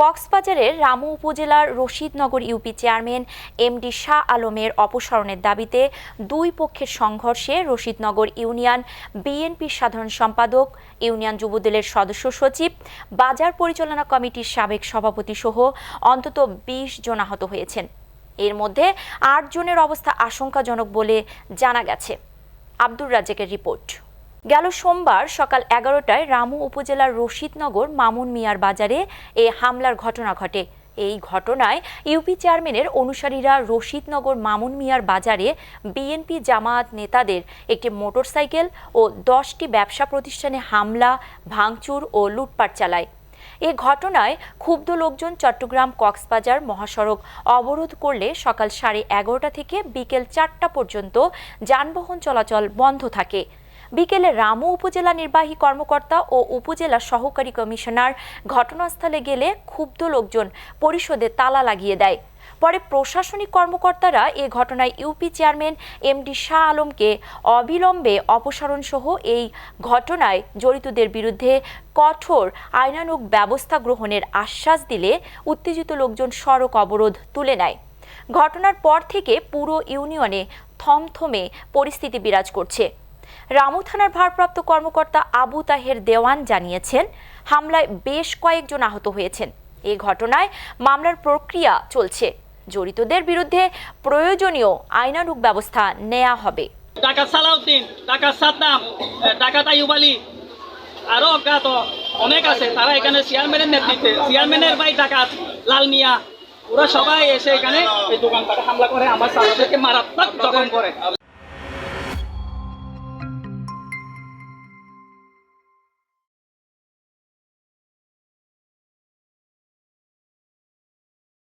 কক্সবাজারের রামু উপজেলার Rashidnagar UP chairman MD Shah আলমের অপসারণের দাবিতে দুই পক্ষের সংঘর্ষে রশিদনগর ইউনিয়ন বিএনপির সাধারণ সম্পাদক, ইউনিয়ন যুবদলের সদস্য সচিব, বাজার পরিচালনা কমিটির সাবেক সভাপতি সহ অন্তত বিশ জন আহত হয়েছেন। এর মধ্যে আট জনের অবস্থা আশঙ্কাজনক বলে জানা গেছে। আব্দুর রাজ্জাকের রিপোর্ট। গেল সোমবার সকাল এগারোটায় রামু উপজেলার রশিদনগর মামুন মিয়ার বাজারে এ হামলার ঘটনা ঘটে। এই ঘটনায় ইউপি চেয়ারম্যানের অনুসারীরা রশিদনগর মামুন মিয়ার বাজারে বিএনপি জামায়াত নেতাদের একটি মোটরসাইকেল ও দশটি ব্যবসা প্রতিষ্ঠানে হামলা, ভাঙচুর ও লুটপাট চালায়। এ ঘটনায় ক্ষুব্ধ লোকজন চট্টগ্রাম কক্সবাজার মহাসড়ক অবরোধ করলে সকাল সাড়ে এগারোটা থেকে বিকেল চারটা পর্যন্ত যানবাহন চলাচল বন্ধ থাকে। বিকেলে রামু উপজেলা নির্বাহী কর্মকর্তা ও উপজেলা সহকারী কমিশনার ঘটনাস্থলে গেলে ক্ষুব্ধ লোকজন পরিষদে তালা লাগিয়ে দেয়। পরে প্রশাসনিক কর্মকর্তারা এ ঘটনায় ইউপি চেয়ারম্যান এমডি শাহ আলমকে অবিলম্বে অপসারণ সহ এই ঘটনায় জড়িতদের বিরুদ্ধে কঠোর আইনানুগ ব্যবস্থা গ্রহণের আশ্বাস দিলে উত্তেজিত লোকজন সড়ক অবরোধ তুলে নেয়। ঘটনার পর থেকে পুরো ইউনিয়নে থমথমে পরিস্থিতি বিরাজ করছে। রামু থানার ভারপ্রাপ্ত কর্মকর্তা আবু তাহের দেওয়ান জানিয়েছেন, হামলায় বেশ কয়েকজন আহত হয়েছেন। এ ঘটনায় মামলার প্রক্রিয়া চলছে। জড়িতদের বিরুদ্ধে প্রয়োজনীয় আইনানুগ ব্যবস্থা নেওয়া হবে। টাকা সালাউদ্দিন, টাকা সাদ্দাম টাকা তাইব আলী, আরও অজ্ঞাত অনেক আছে। তারা এখানে চেয়ারম্যানের নেতৃত্বে চেয়ারম্যানের ভাই ডাকাত লাল মিয়া, ওরা সবাই এসে এখানে এই দোকানটাকে হামলা করে, আমার ছাত্রদেরকে মারাত্মক জখম করে।